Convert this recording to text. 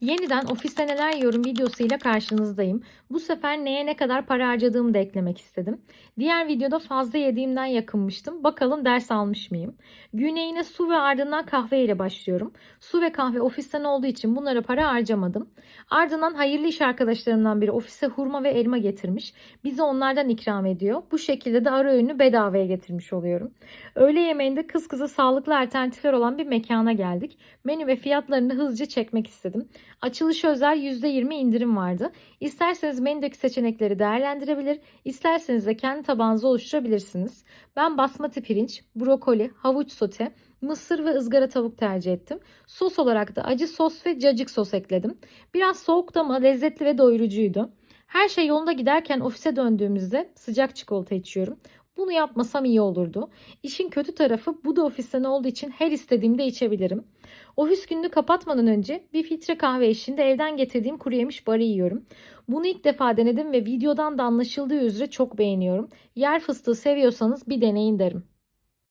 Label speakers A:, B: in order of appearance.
A: Yeniden ofiste neler yiyorum videosuyla karşınızdayım. Bu sefer neye ne kadar para harcadığımı da eklemek istedim. Diğer videoda fazla yediğimden yakınmıştım. Bakalım ders almış mıyım? Güne yine su ve ardından kahve ile başlıyorum. Su ve kahve ofisten olduğu için bunlara para harcamadım. Ardından hayırlı iş arkadaşlarımdan biri ofise hurma ve elma getirmiş. Bize onlardan ikram ediyor. Bu şekilde de ara öğünü bedavaya getirmiş oluyorum. Öğle yemeğinde kız kıza sağlıklı alternatifler olan bir mekana geldik. Menü ve fiyatlarını hızlıca çekmek istedim. Açılış özel %20 indirim vardı. İsterseniz menüdeki seçenekleri değerlendirebilir, isterseniz de kendi tabağınızı oluşturabilirsiniz. Ben basmati pirinç, brokoli, havuç sote, mısır ve ızgara tavuk tercih ettim. Sos olarak da acı sos ve cacık sos ekledim. Biraz soğuktu ama lezzetli ve doyurucuydu. Her şey yolunda giderken ofise döndüğümüzde sıcak çikolata içiyorum. Bunu yapmasam iyi olurdu. İşin kötü tarafı bu da ofisten olduğu için her istediğimde içebilirim. Ofis gününü kapatmadan önce bir filtre kahve eşliğinde evden getirdiğim kuru yemiş barı yiyorum. Bunu ilk defa denedim ve videodan da anlaşıldığı üzere çok beğeniyorum. Yer fıstığı seviyorsanız bir deneyin derim.